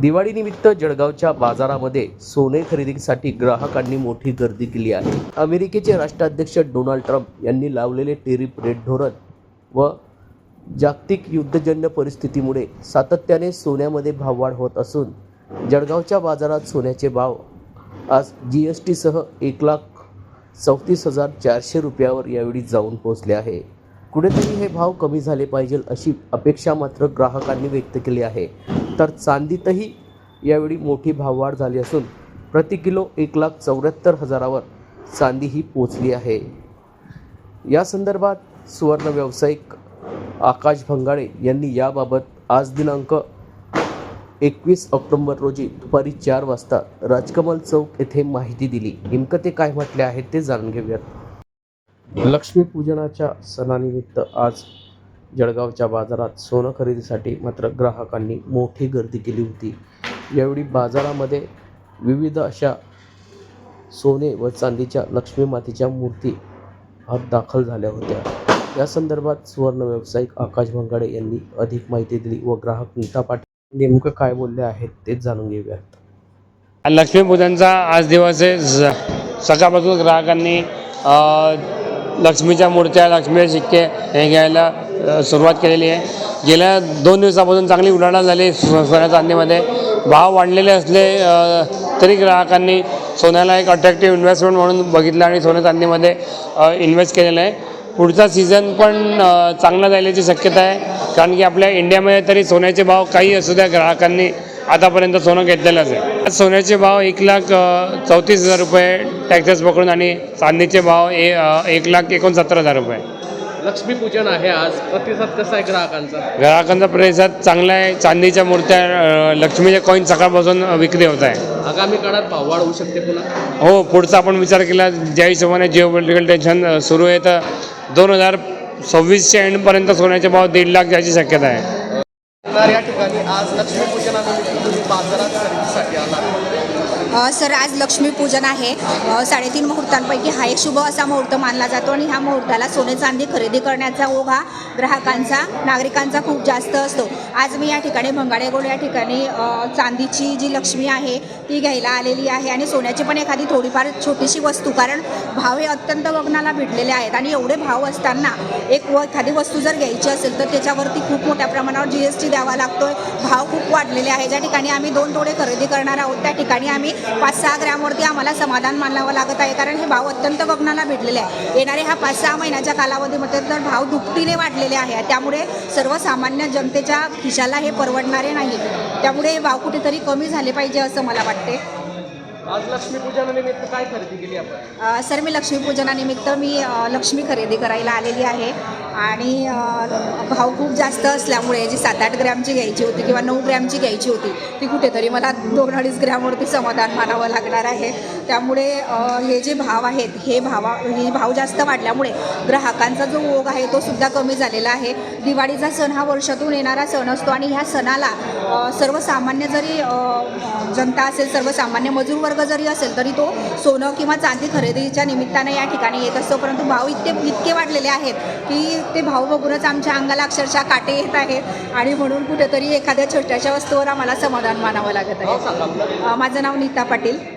दिवाळीनिमित्त जळगावच्या बाजारामध्ये सोने खरेदीसाठी ग्राहकांनी मोठी गर्दी केली आहे. अमेरिकेचे राष्ट्राध्यक्ष डोनाल्ड ट्रम्प यांनी लावलेले टेरिफ रेट धोरण व जागतिक युद्धजन्य परिस्थितीमुळे सातत्याने सोन्यामध्ये भाववाढ होत असून जळगावच्या बाजारात सोन्याचे भाव आज जी एस टीसह एक लाख चौतीस हजार चारशे रुपयावर यावेळी जाऊन पोहोचले आहे. कुठेतरी हे भाव कमी झाले पाहिजे अशी अपेक्षा मात्र ग्राहकांनी व्यक्त केली आहे. तर चांदीतही यावेळी मोठी भाववाढ झाली असून प्रति किलो एक लाख चौऱ्याहत्तर हजारावर चांदी ही पोचली आहे. या संदर्भात सुवर्ण व्यावसायिक आकाश भंगाळे यांनी याबाबत आज दिनांक एकवीस ऑक्टोंबर रोजी दुपारी चार वाजता राजकमल चौक येथे माहिती दिली. नेमकं ते काय म्हटले आहे ते जाणून घेऊयात. लक्ष्मीपूजनाच्या सणानिमित्त आज जळगावच्या बाजारात सोनं खरेदीसाठी मात्र ग्राहकांनी मोठी गर्दी केली होती. यावेळी बाजारामध्ये विविध अशा सोने व चांदीच्या लक्ष्मी मातेच्या मूर्ती आज दाखल झाल्या होत्या. या संदर्भात सुवर्ण व्यावसायिक आकाश भंगाडे यांनी अधिक माहिती दिली व ग्राहक नीता पाटील नेमकं काय बोलले आहेत तेच जाणून घेऊयात. लक्ष्मीपूजनचा आज दिवस आहे. सकाळपासून ग्राहकांनी लक्ष्मीच्या मूर्त्या लक्ष्मीचे शिक्के हे घ्यायला सुरुवात केलेली आहे. गेल्या दोन दिवसापासून चांगली उलाढाल झाली सो- सोन्या चांदीमध्ये. भाव वाढलेले असले तरी ग्राहकांनी सोन्याला एक अट्रॅक्टिव्ह इन्व्हेस्टमेंट म्हणून बघितलं आणि सोन्या चांदीमध्ये इन्व्हेस्ट केलेलं आहे. पुढचा सीझन पण चांगला जायल्याची शक्यता आहे. कारण की आपल्या इंडियामध्ये तरी सोन्याचे भाव काही असू द्या ग्राहकांनी आतापर्यंत सोनं घेतलेलंच आहे. आज सोन्याचे भाव एक लाख चौतीस हजार रुपये टॅक्सेस पकडून आणि चांदीचे भाव ए एक लाख एकोणसत्तर हजार रुपये. लक्ष्मीपूजन आहे आज. प्रतिसाद कसा आहे ग्राहकांचा? ग्राहकांचा प्रतिसाद चांगला आहे. चांदीच्या मूर्त्या अ, लक्ष्मीचे कॉईन सकाळपासून विक्री होत आहे. आगामी काळात भाववाढ होऊ शकते पुन्हा? हो पुढचा आपण विचार केला ज्या हिशोबाने जिओ पॉलिटिकल टेन्शन सुरू आहे तर दोन हजार सव्वीसच्या एंडपर्यंत सोन्याचे भाव दीड लाख जायची शक्यता आहे. तर या ठिकाणी. आज लक्ष्मीपूजनानिमित्त तुम्ही बाजारात खरेदीसाठी आला सर आज लक्ष्मीपूजन आहे. साडेतीन मुहूर्तांपैकी हा एक शुभ असा मुहूर्त मानला जातो आणि ह्या मुहूर्ताला सोने चांदी खरेदी करण्याचा ओघ हा ग्राहकांचा नागरिकांचा खूप जास्त असतो. आज मी या ठिकाणी भंगाडेगोड या ठिकाणी चांदीची जी लक्ष्मी आहे ती घ्यायला आलेली आहे आणि सोन्याची पण एखादी थोडीफार छोटीशी वस्तू कारण भाव हे अत्यंत गगनाला भेटलेले आहेत आणि एवढे भाव असताना एक व एखादी वस्तू जर घ्यायची असेल तर त्याच्यावरती खूप मोठ्या प्रमाणावर जी एस टी द्यावा लागतोय. भाव खूप वाढलेले आहे ज्या ठिकाणी आम्ही दोन तोडे खरेदी करणार आहोत त्या ठिकाणी आम्ही पाच सहा ग्रॅमवरती आम्हाला समाधान मानावं लागत आहे कारण हे भाव अत्यंत गगनाला भेटलेले आहे येणारे हा पाच सहा महिन्याच्या कालावधीमध्ये तर भाव दुपटीने वाढलेले आहे त्यामुळे सर्वसामान्य जनतेच्या खिशाला हे परवडणारे नाही. त्यामुळे हे भाव कुठेतरी कमी झाले पाहिजे असं मला वाटते. आज लक्ष्मीपूजनानिमित्त काय खरेदी केली आपण? सर मी लक्ष्मीपूजनानिमित्त मी लक्ष्मी खरेदी करायला आलेली आहे. आणि भाव खूप जास्त असल्यामुळे जी सात आठ ग्रॅमची घ्यायची होती किंवा नऊ ग्रॅमची घ्यायची होती ती कुठेतरी मला दोन अडीच ग्रॅमवरती समाधान मानावं लागणार आहे. त्यामुळे हे जे भाव आहेत हे भावा हे भाव जास्त वाढल्यामुळे ग्राहकांचा जो ओघ आहे तो सुद्धा कमी झालेला आहे. दिवाळीचा सण हा वर्षातून येणारा सण असतो आणि ह्या सणाला सर्वसामान्य जरी जनता असेल सर्वसामान्य मजूर वर्ग जरी असेल तरी तो सोनं किंवा चांदी खरेदीच्या निमित्तानं या ठिकाणी येत असतो. परंतु भाव इतके इतके वाढलेले आहेत की ते भाव बघूनच आमच्या अंगाला अक्षरशः काटे येत आहेत. आणि म्हणून कुठेतरी एखाद्या छोट्याशा वस्तूवर आम्हाला समाधान मानावं लागत आहे. अ, माझं नाव नीता पाटील.